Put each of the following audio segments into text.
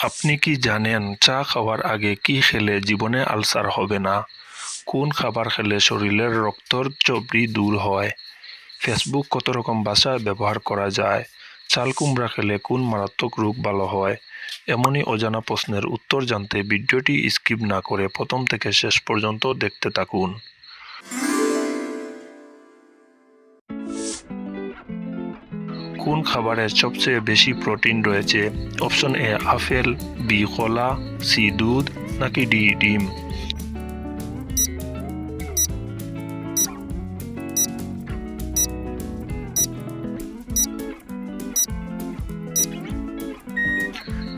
আপনি কি জানেন চা খাওয়ার আগে কি খেলে জীবনে আলসার হবে না? কোন খাবার খেলে শরীরের রক্তর চবড়ি দূর হয়? ফেসবুক কত রকম ভাষায় ব্যবহার করা যায়? চাল কুমড়া খেলে কোন মারাত্মক রোগ ভালো হয়? এমনই অজানা প্রশ্নের উত্তর জানতে ভিডিওটি স্কিপ না করে প্রথম থেকে শেষ পর্যন্ত দেখতে থাকুন। কোন খাবারে সবচেয়ে বেশি প্রোটিন রয়েছে? অপশন এ, আপেল, বি, কলা, সি, দুধ, নাকি ডি, ডিম?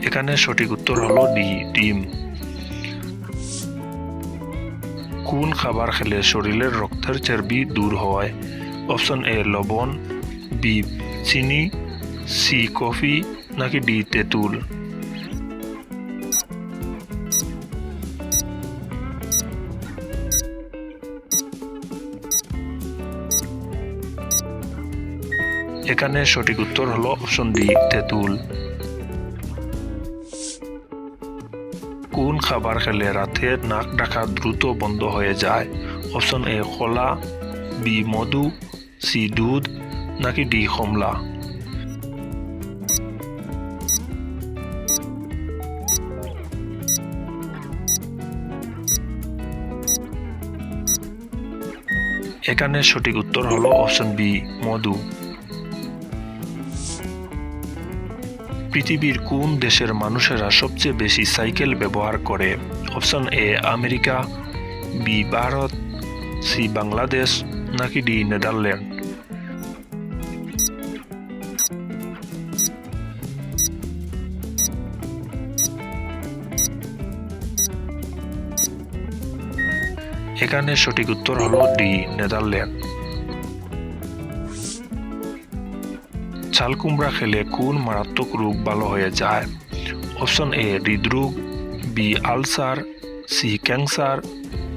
এখানে সঠিক উত্তর হলো ডি, ডিম। কোন খাবার খেলে শরীরের রক্তের চর্বি দূর হয়? অপশন এ, লবণ, বি চিনি সি কফি নাকি ডি তেঁতুল এখানে সঠিক উত্তর হলো অপশন ডি তেঁতুল কোন খাবার খেলে রাতে নাক ডাকা দ্রুত বন্ধ হয়ে যায়? অপশন এ কলা বি মধু সি দুধ নাকি ডি কমলা এখানে সঠিক উত্তর হলো অপশন বি, মধু। পৃথিবীর কোন দেশের মানুষেরা সবচেয়ে বেশি সাইকেল ব্যবহার করে? Option A, America, B, Bharat, C, Bangladesh, নাকি ডি, নেদারল্যান্ড? এখানে সঠিক উত্তর হলো ডি, নেদারল্যান্ড। চাল কুমড়া খেলে কোন মারাত্মক রোগ ভালো হয়ে যায়? অপশন এ, হৃদরোগ, বি, আলসার, সি, ক্যান্সার,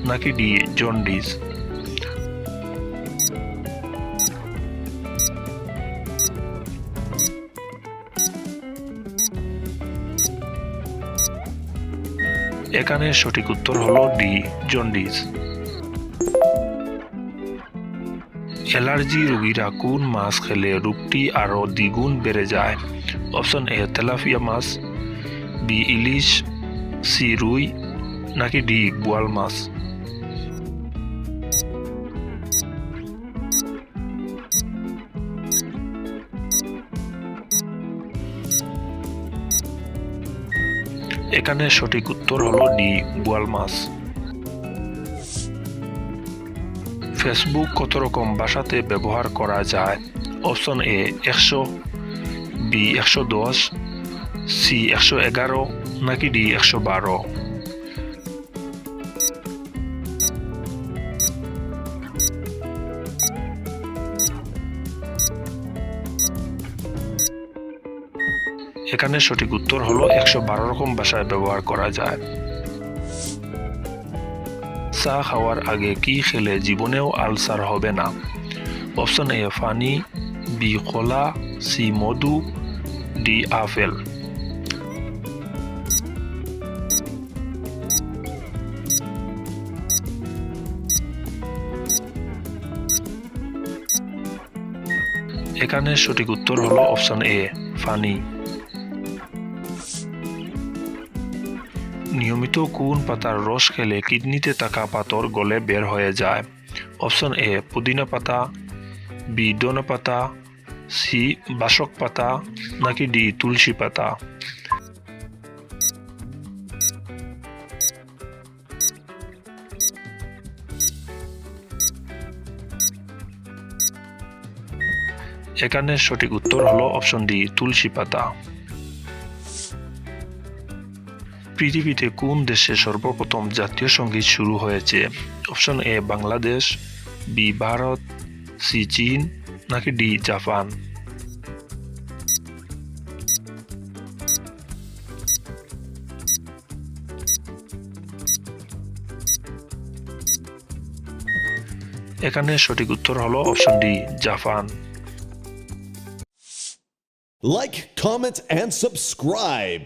নাকি ডি, জন্ডিস। এখানে সঠিক উত্তর হলো ডি, জন্ডিস। অ্যালার্জি রোগীরা কোন মাছ খেলে রোগটি আরও দ্বিগুণ বেড়ে যায় অপশন এ তেলাপিয়া মাছ বি ইলিশ সি রুই নাকি ডি বোয়াল মাছ এখানে সঠিক উত্তর হলো ডি বোয়াল মাছ ফেসবুক কত রকম ভাষাতে ব্যবহার করা যায়? অপশন এ একশো বি একশো দশ সি একশো এগারো, নাকি ডি একশো বারো? এখানে সঠিক উত্তর হলো একশো বারো রকম ভাষায় ব্যবহার করা যায়। চা খাওয়ার আগে কি খেলে জীবনেও আলসার হবে না। অপশন এ পানি বি কলা সি মধু ডি আপেল এখানে সঠিক উত্তর হলো অপশন এ ফানি নিয়মিত কোন পাতার রস খেলে কিডনিতে থাকা পাথর গলে বের হয়ে যায়? অপশন এ পুদিনা পাতা বি ডোনা পাতা সি বাসক পাতা, নাকি ডি তুলসী পাতা? এখানে সঠিক উত্তর হলো অপশন ডি তুলসী পাতা। পৃথিবীতে কোন দেশে সর্বপ্রথম জাতীয় সংগীত শুরু হয়েছে? Option A Bangladesh B Bharat C চীন নাকি ডি জাপান? এখানে সঠিক উত্তর হলো option D Japan. Like, comment, and subscribe.